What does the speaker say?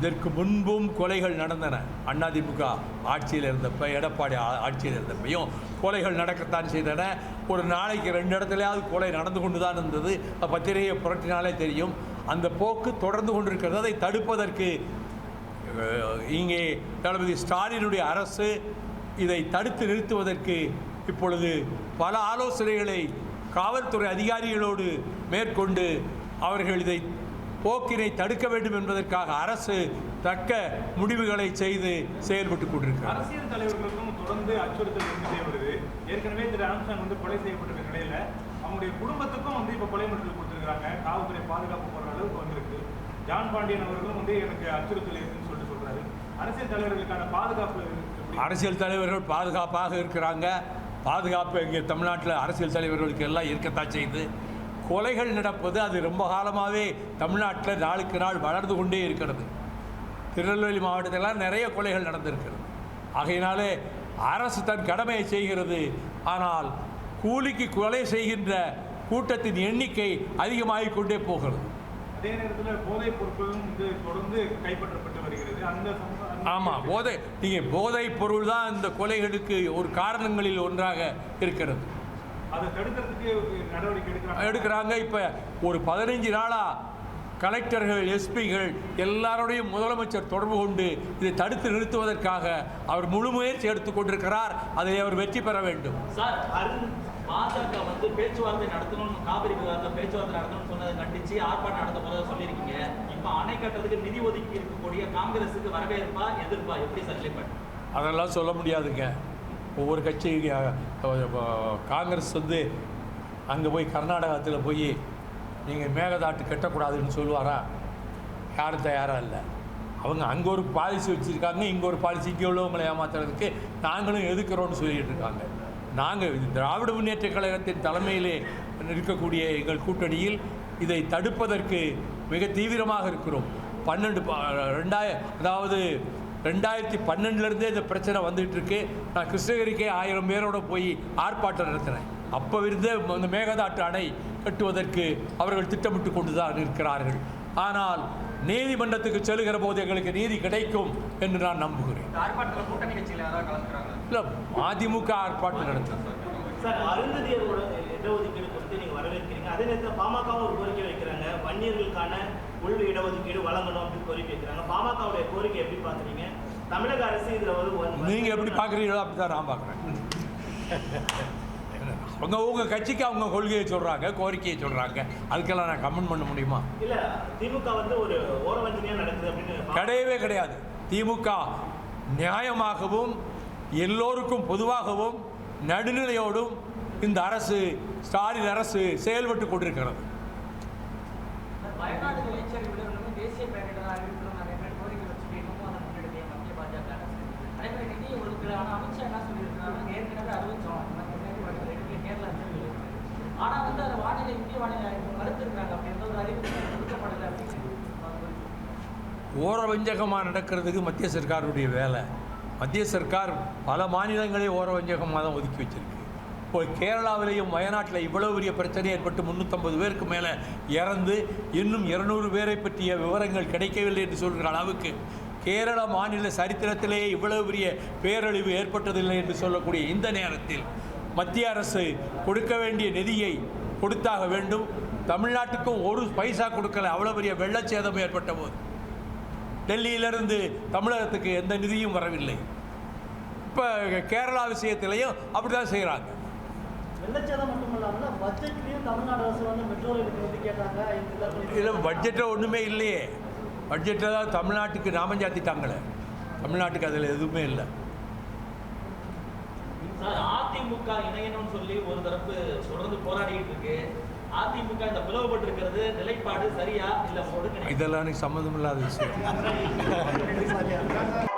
இதற்கு முன்பும் கொலைகள் நடந்தன. அதிமுக ஆட்சியில் இருந்தப்ப எடப்பாடி ஆட்சியில் இருந்தப்பையும் கொலைகள் நடக்கத்தான் செய்தன. ஒரு நாளைக்கு ரெண்டு இடத்துலையாவது கொலை நடந்து கொண்டு தான் இருந்தது பத்திரிகையை புரட்டினாலே தெரியும். அந்த போக்கு தொடர்ந்து கொண்டிருக்கிறது. அதை தடுப்பதற்கு இங்கே தளபதி ஸ்டாலினுடைய அரசு இதை தடுத்து நிறுத்துவதற்கு இப்பொழுது பல ஆலோசனைகளை காவல்துறை அதிகாரிகளோடு மேற்கொண்டு அவர்கள் இதை போக்கினை தடுக்க வேண்டும் என்பதற்காக அரசு தக்க முடிவுகளை செய்து செயல்பட்டு கொண்டிருக்கிறார் அரசியல் தலைவர்களுக்கும் தொடர்ந்து அச்சுறுத்தல் இருந்துட்டே வருது. ஏற்கனவே திரு ஆம்சாங் வந்து கொலை செய்யப்பட்ட நிலையில அவங்களுடைய குடும்பத்துக்கும் வந்து இப்ப கொலை மிரட்டல் கொடுத்திருக்காங்க காவல்துறை பாதுகாப்பு போற அளவுக்கு வந்திருக்கு. ஜான் பாண்டியன் அவர்களும் வந்து எனக்கு அச்சுறுத்தல் இருக்குன்னு சொல்லிட்டு சொல்றாரு. அரசியல் தலைவர்களுக்கான பாதுகாப்பு? அரசியல் தலைவர்கள் பாதுகாப்பாக இருக்கிறாங்க. பாதுகாப்பு இங்கே தமிழ்நாட்டில் அரசியல் தலைவர்களுக்கு எல்லாம் இருக்கத்தான் செய்யுது. கொலைகள் நடப்பது அது ரொம்ப காலமாகவே தமிழ்நாட்டில் நாளுக்கு நாள் வளர்ந்து கொண்டே இருக்கிறது. திருநெல்வேலி மாவட்டத்திலலாம் நிறைய கொலைகள் நடந்திருக்கிறது. ஆகையினாலே அரசு தன் கடமையை செய்கிறது. ஆனால் கூலிக்கு கொலை செய்கின்ற கூட்டத்தின் எண்ணிக்கை அதிகமாகிக் கொண்டே போகிறது. அதே நேரத்துல போதைப் பொருட்களும் வந்து தொடர்ந்து கைப்பற்றப்பட்டு வருகிறது. அந்த ஆமாம் போதை நீங்கள் போதைப் பொருள் தான் இந்த கொலைகளுக்கு ஒரு காரணங்களில் ஒன்றாக இருக்கிறது. எடுக்கிறாங்க. எடுக்கிறாங்க. இப்போ ஒரு பதினஞ்சு நாளாக கலெக்டர்கள் எஸ்பிகள் எல்லாரோடையும் முதலமைச்சர் தொடர்பு கொண்டு இதை தடுத்து நிறுத்துவதற்காக அவர் முழு முயற்சி எடுத்துக் கொண்டிருக்கிறார். அதை அவர் வெற்றி பெற வேண்டும். சார் அருண் பாஜக வந்து பேச்சுவார்த்தை நடத்தணும் காவிரி விவகாரத்தில் பேச்சுவார்த்தை நடத்தணும்னு சொன்னதை கண்டிச்சு ஆர்ப்பாட்டம் நடத்த போறதா சொல்லியிருக்கீங்க. இப்போ அணை கட்டுறதுக்கு நிதி ஒதுக்கி இருக்கக்கூடிய காங்கிரஸுக்கு வரவேற்பா எதிர்ப்பா? எப்படி சார் அதெல்லாம் சொல்ல முடியாதுங்க. ஒவ்வொரு கட்சி காங்கிரஸ் வந்து அங்கே போய் கர்நாடகத்தில் போய் நீங்கள் மேகதாட்டு கட்டக்கூடாதுன்னு சொல்லுவாரா? யாரும் தயாராக இல்லை. அவங்க அங்கே ஒரு பாலிசி வச்சுருக்காங்க இங்கே ஒரு பாலிசி இங்கே உள்ளவங்களை ஏமாத்துறதுக்கு நாங்களும் எதுக்குறோன்னு சொல்லிட்டு இருக்காங்க. நாங்கள் திராவிட முன்னேற்ற கழகத்தின் தலைமையிலே இருக்கக்கூடிய எங்கள் கூட்டணியில் இதை தடுப்பதற்கு மிக தீவிரமாக இருக்கிறோம். பன்னெண்டு ப- ரெண்டாய அதாவது ரெண்டாயிரத்தி பன்னெண்டுலேருந்தே இந்த பிரச்சனை வந்துட்டு இருக்கு நான் கிருஷ்ணகிரிக்கே ஆயிரம் பேரோட போய் ஆர்ப்பாட்டம் நடத்தினேன் அப்போ இருந்தே அந்த மேகதாட்டு அணை கட்டுவதற்கு அவர்கள் திட்டமிட்டு கொண்டு தான் இருக்கிறார்கள். ஆனால் நீதிமன்றத்துக்கு செல்கிற போது எங்களுக்கு நீதி கிடைக்கும் என்று நான் நம்புகிறேன். இல்லை அதிமுக ஆர்ப்பாட்டம் அருந்ததியரோட இடஒதுக்கீடு குறித்து நீங்க வரவேற்கிறீங்க. அதே நேரத்தில் பாமகவும் ஒரு கோரிக்கை வைக்கிறாங்க. வன்னியர்களுக்கான உள் இடஒதுக்கீடு வழங்கணும் அப்படின்னு கோரிக்கை வைக்கிறாங்க. பாமகவுடைய கோரிக்கை எப்படி பாக்குறீங்க? தமிழக அரசு இதுல ஒரு நீங்கள் எப்படி பார்க்குறீங்களோ அப்படி தான் நான் பார்க்குறேன் அவங்க உங்கள் கட்சிக்கு அவங்க கொள்கையை சொல்கிறாங்க கோரிக்கையை சொல்கிறாங்க அதுக்கெல்லாம் நான் கமெண்ட் பண்ண முடியுமா? இல்ல திமுக வந்து ஒரு ஓரவஞ்சனையா நடக்குது அப்படின்னு கிடையவே கிடையாது. திமுக நியாயமாகவும் எல்லோருக்கும் பொதுவாகவும் நடுநிலையோடும் இந்த அரசு ஸ்டாலின் அரசு செயல்பட்டு கொண்டிருக்கிறது. ஆனால் வந்து அது வானிலை இந்திய வானிலை ஆய்வு மறுத்திருக்காங்க. அப்படி எந்த ஒரு அறிவிப்பு கொடுக்கப்படலை அப்படின்னு ஓரவஞ்சகமாக நடக்கிறதுக்கு மத்திய சர்க்காருடைய வேலை. மத்திய சர்க்கார் பல மாநிலங்களே ஓரவஞ்சகமாக தான் ஒதுக்கி வச்சிருக்கு. இப்போ கேரளாவிலேயும் வயநாட்டில் இவ்வளோ பெரிய பிரச்சனை ஏற்பட்டு முந்நூற்றம்பது பேருக்கு மேலே இறந்து இன்னும் இருநூறு பேரை பற்றிய விவரங்கள் கிடைக்கவில்லை என்று சொல்கிற அளவுக்கு கேரள மாநில சரித்திரத்திலேயே இவ்வளவு பெரிய பேரழிவு ஏற்பட்டதில்லை என்று சொல்லக்கூடிய இந்த நேரத்தில் மத்திய அரசு கொடுக்க வேண்டிய நிதியை கொடுத்தாக வேண்டும். தமிழ்நாட்டுக்கும் ஒரு பைசா கொடுக்கல. அவ்வளோ பெரிய வெள்ளச்சேதம் ஏற்பட்ட போது. டெல்லியிலிருந்து தமிழகத்துக்கு எந்த நிதியும் வரவில்லை. இப்போ கேரளா விஷயத்திலையும் அப்படி தான் செய்கிறாங்க வெள்ளச்சேதம் மட்டும் இல்லாமல் பட்ஜெட்லேயும் தமிழ்நாடு அரசு வந்து மெட்ரோ ரயிலுக்கு வந்து கேட்டாங்க. இதில் பட்ஜெட்டில் ஒன்றுமே இல்லையே. பட்ஜெட்டில் தான் தமிழ்நாட்டுக்கு நாமஞ்சாத்திட்டாங்களே தமிழ்நாட்டுக்கு அதில் எதுவுமே இல்லை. சார் அதிமுக இணையணும்னு சொல்லி ஒரு தரப்பு தொடர்ந்து போராடிட்டு இருக்கு. அதிமுக இந்த பிளவுபட்டு இருக்கிறது நிலைப்பாடு சரியா இல்ல இதெல்லாம் எனக்கு சம்மந்தமில்லாத விஷயம்.